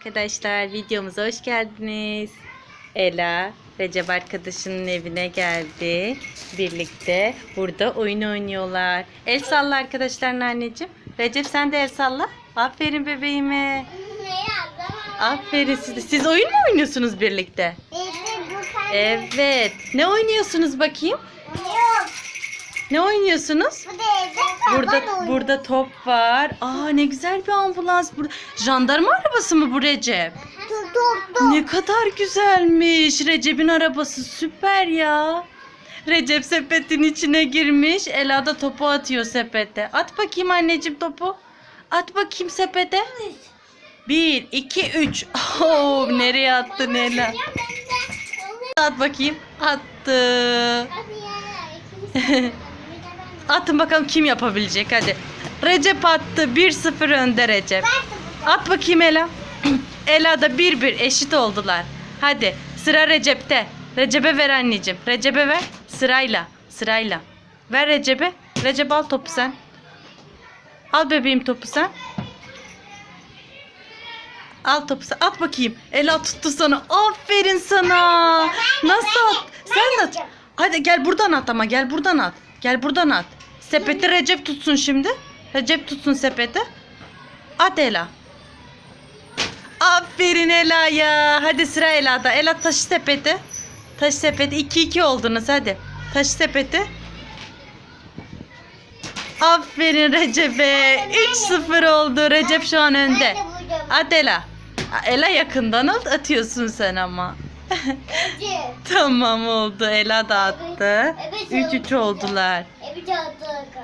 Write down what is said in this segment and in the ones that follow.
Arkadaşlar videomuza hoş geldiniz. Ela Recep arkadaşının evine geldi. Birlikte burada oyun oynuyorlar. El salla arkadaşlar anneciğim. Recep sen de el salla. Aferin bebeğime. Aferin siz. Siz oyun mu oynuyorsunuz birlikte? Evet. Ne oynuyorsunuz bakayım? Ne oynuyorsunuz? Burada burada top var. Aa ne güzel bir ambulans burada. Jandarma arabası mı bu Recep? Ne kadar güzelmiş. Recep'in arabası süper ya. Recep sepetin içine girmiş. Ela da topu atıyor sepete. At bakayım anneciğim topu. At bakayım sepete. Bir, iki, üç. Oh, nereye attın Ela? At bakayım. Attı. Atın bakalım kim yapabilecek hadi. Recep attı. 1-0 önde Recep. At bakayım Ela. Ela da 1-1 eşit oldular. Hadi sıra Recep'te. Recep'e ver anneciğim. Recep'e ver. Sırayla. Sırayla. Ver Recep'e. Recep al topu sen. Al bebeğim topu sen. Al topu sen. At bakayım. Ela tuttu sana. Aferin sana. Nasıl at? Sen de at. Hadi gel buradan at ama gel buradan at. Gel buradan at. Sepeti Recep tutsun şimdi. Recep tutsun sepeti. At Ela. Aferin Ela ya. Hadi sıra Ela'da. Ela taşı sepeti. Taşı sepeti. 2-2 oldunuz hadi. Taşı sepeti. Aferin Recep'e. 3-0 oldu. Recep şu an önde. At Ela. Ela yakından at atıyorsun sen ama. tamam oldu. Ela da attı. 3-3 oldular.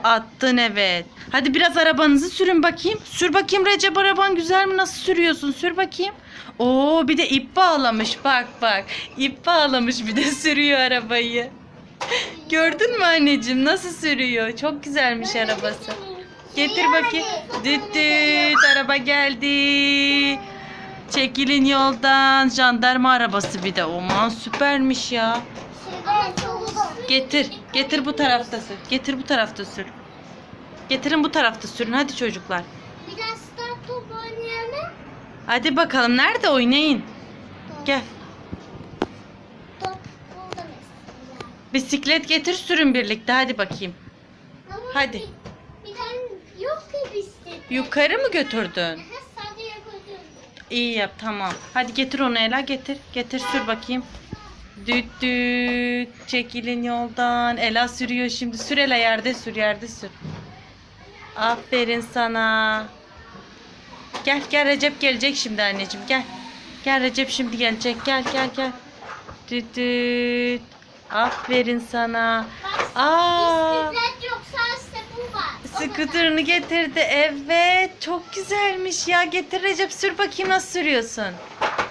Attın evet. Hadi biraz arabanızı sürün bakayım. Sür bakayım Recep araban güzel mi? Nasıl sürüyorsun? Sür bakayım. Oo bir de ip bağlamış. Bak bak. İp bağlamış bir de sürüyor arabayı. Gördün mü anneciğim nasıl sürüyor? Çok güzelmiş arabası. Getir bakayım. Düt düt araba geldi. Çekilin yoldan. Jandarma arabası bir de. Aman süpermiş ya. Getir. Getir bu tarafta sür. Getir bu tarafta sür. Getirin bu tarafta sürün hadi çocuklar. Biraz daha top oynayalım. Hadi bakalım nerede oynayın. Gel. Top. Bisiklet getir sürün birlikte hadi bakayım. Ama Hadi. Bir, bir tane yok ki bisiklet. Yukarı mı götürdün? İyi yap tamam. Hadi getir onu Ela getir. Getir sür bakayım. Düt düt. Çekilin yoldan. Ela sürüyor şimdi. Sür Ela yerde sür yerde sür. Aferin sana. Gel gel Recep gelecek şimdi anneciğim gel. Gel Recep şimdi gelecek. Gel gel gel. Düt düt. Aferin sana. Aa. Bu var. Skuterını getirdi. Evet. Çok güzelmiş ya. Getir Recep sür bakayım nasıl sürüyorsun.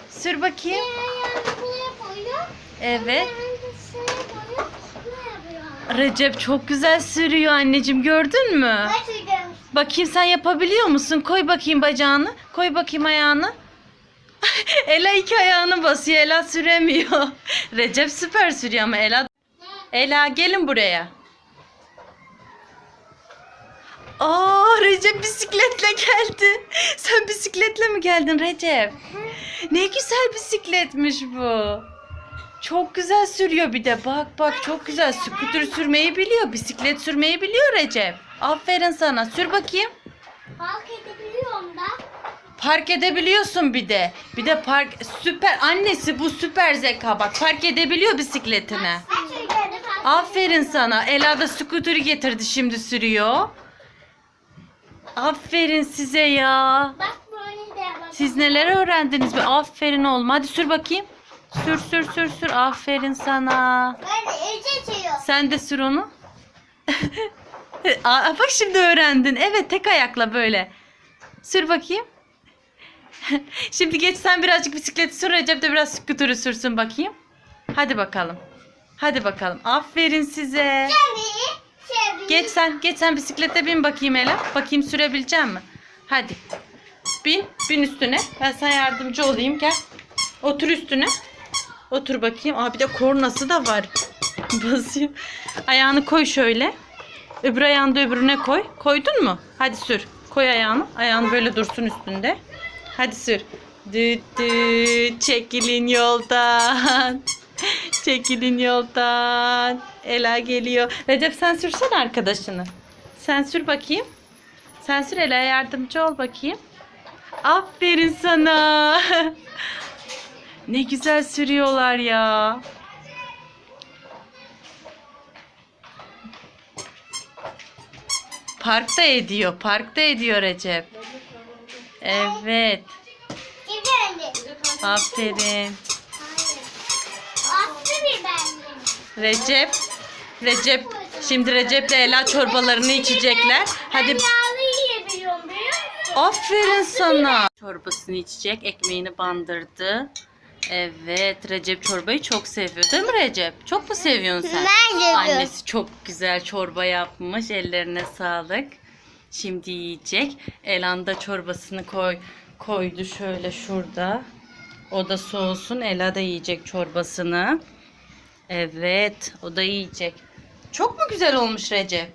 Sür bakayım. Yani buraya koyuyor. Evet. Recep çok güzel sürüyor anneciğim. Gördün mü? Bakayım sen yapabiliyor musun? Koy bakayım bacağını. Koy bakayım ayağını. Ela iki ayağını basıyor. Ela süremiyor. Recep süper sürüyor ama Ela... Ela gelin buraya. Aa Recep bisikletle geldi. Sen bisikletle mi geldin Recep? Ne güzel bisikletmiş bu. Çok güzel sürüyor bir de. Bak bak çok güzel. Skuter sürmeyi biliyor. Bisiklet sürmeyi biliyor Recep. Aferin sana. Sür bakayım. Halk edebiliyorum da. Park edebiliyorsun bir de. Bir de park süper. Annesi bu süper zeka bak. Park edebiliyor fark Aferin sana. Ela da scooter'ı getirdi şimdi sürüyor. Aferin size ya. Bak böyle de yapalım. Siz neler öğrendiniz? Bir aferin oğlum. Hadi sür bakayım. Sür sür sür sür. Aferin sana. Ben de çiyor. Sen de sür onu. Aa, bak şimdi öğrendin. Evet tek ayakla böyle. Sür bakayım. şimdi geç sen birazcık bisikleti sür. Recep de biraz skuturu sürsün bakayım. Hadi bakalım. Hadi bakalım. Aferin size. Seni seviyorum. Geç sen. Geç sen bisiklete bin bakayım hele. Bakayım sürebilecek mi? Hadi. Bin. Bin üstüne. Ben sana yardımcı olayım. Gel. Otur üstüne. Otur bakayım. Aa bir de kornası da var. Basıyor. Ayağını koy şöyle. Öbür ayağını da öbürüne koy. Koydun mu? Hadi sür. Koy ayağını. Ayağını böyle dursun üstünde. Hadi sür. Düt düt çekilin yoldan. Çekilin yoldan. Ela geliyor. Recep sen sürsene arkadaşını. Sen sür bakayım. Sen sür Ela'ya yardımcı ol bakayım. Aferin sana. ne güzel sürüyorlar ya. Parkta ediyor. Parkta ediyor Recep. Evet. Aferin. Recep. Recep. Şimdi Recep'le Ela çorbalarını içecekler. Hadi? Aferin sana. Çorbasını içecek. Ekmeğini bandırdı. Evet. Recep çorbayı çok seviyor. Değil mi Recep? Çok mu seviyorsun sen? Ben seviyorum. Annesi çok güzel çorba yapmış. Ellerine sağlık. Şimdi yiyecek. Elan da çorbasını koy koydu şöyle şurada. O da soğusun. Ela da yiyecek çorbasını. Evet. O da yiyecek. Çok mu güzel olmuş Recep?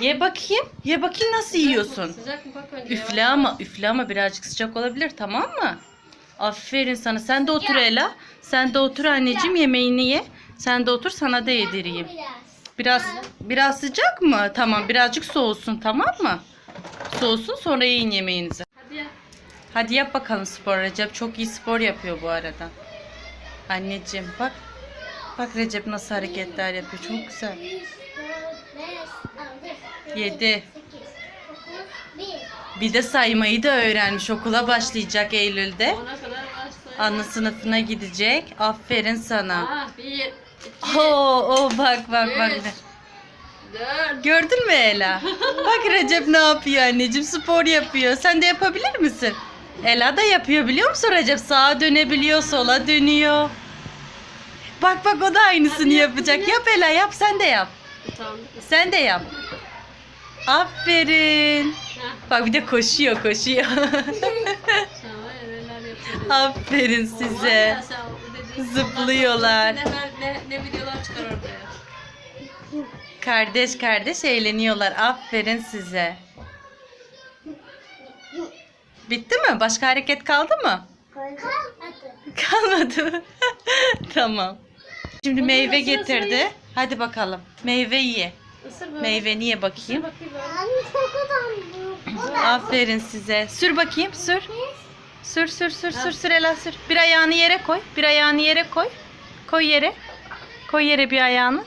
Ye bakayım. Ye bakayım nasıl yiyorsun. Sıcak mı bak önce? Üfle ama üfle ama birazcık sıcak olabilir tamam mı? Aferin sana. Sen de otur Ela. Sen de otur anneciğim yemeğini ye. Sen de otur sana da yedireyim. Biraz. Biraz sıcak mı? Tamam birazcık soğusun tamam mı? Soğusun sonra yiyin yemeğinizi. Hadi ya. Hadi yap bakalım spor Recep. Çok iyi spor yapıyor bu arada. Anneciğim bak. Bak Recep nasıl hareketler yapıyor. Çok güzel. 3, 4, 5, 6, Yedi. 8, 9, 1. Bir de saymayı da öğrenmiş. Okula başlayacak Eylül'de. Ana sınıfına gidecek. Aferin sana. Ah, bir, iki, Oo, oo bak bak bak. üç, dört. Gördün mü Ela? Bak Recep ne yapıyor anneciğim? Spor yapıyor. Sen de yapabilir misin? Ela da yapıyor biliyor musun Recep? Sağa dönebiliyor, sola dönüyor. Bak bak o da aynısını yap, yapacak. hadi Yap Ela yap sen de yap. Tamam. Sen de yap. Aferin. Bak bir de koşuyor koşuyor. Aferin size. Zıplıyorlar. Ne, ne, ne videolar çıkar ortaya. Kardeş kardeş eğleniyorlar. Aferin size. Bitti mi? Başka hareket kaldı mı? Kalmadı mı? tamam. Şimdi meyve getirdi. Hadi bakalım. Meyve ye. Isır böyle. Meyveni ye Isır bakayım. Aferin size. Sür bakayım. Sür. Sür sür sür sür sür Ela sür. Bir ayağını yere koy. Bir ayağını yere koy. Koy yere. Koy yere bir ayağını.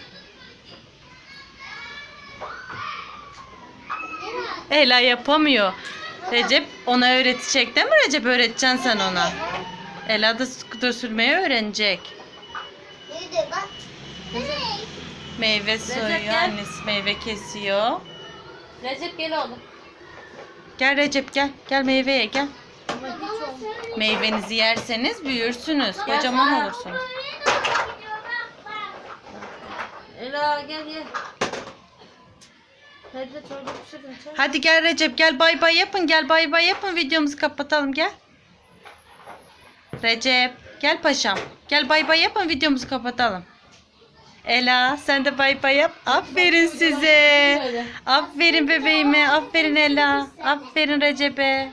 Ela yapamıyor. Recep ona öğretecek değil mi Recep? Öğreteceksin sen ona. Ela da skuter sürmeyi öğrenecek. Meyve soyuyor. gel. Annesi meyve kesiyor. Recep gel oğlum. Gel Recep gel. Gel meyveye gel. Meyvenizi yerseniz büyürsünüz. Kocaman olursunuz. Ela gel gel. Çay. Hadi gel Recep gel bay bay yapın. Gel bay bay yapın. Videomuzu kapatalım gel. Recep gel paşam. Gel bay bay yapın videomuzu kapatalım. Ela sen de bay bay yap. Aferin size. Aferin bebeğime. Aferin Ela. Aferin Recep'e.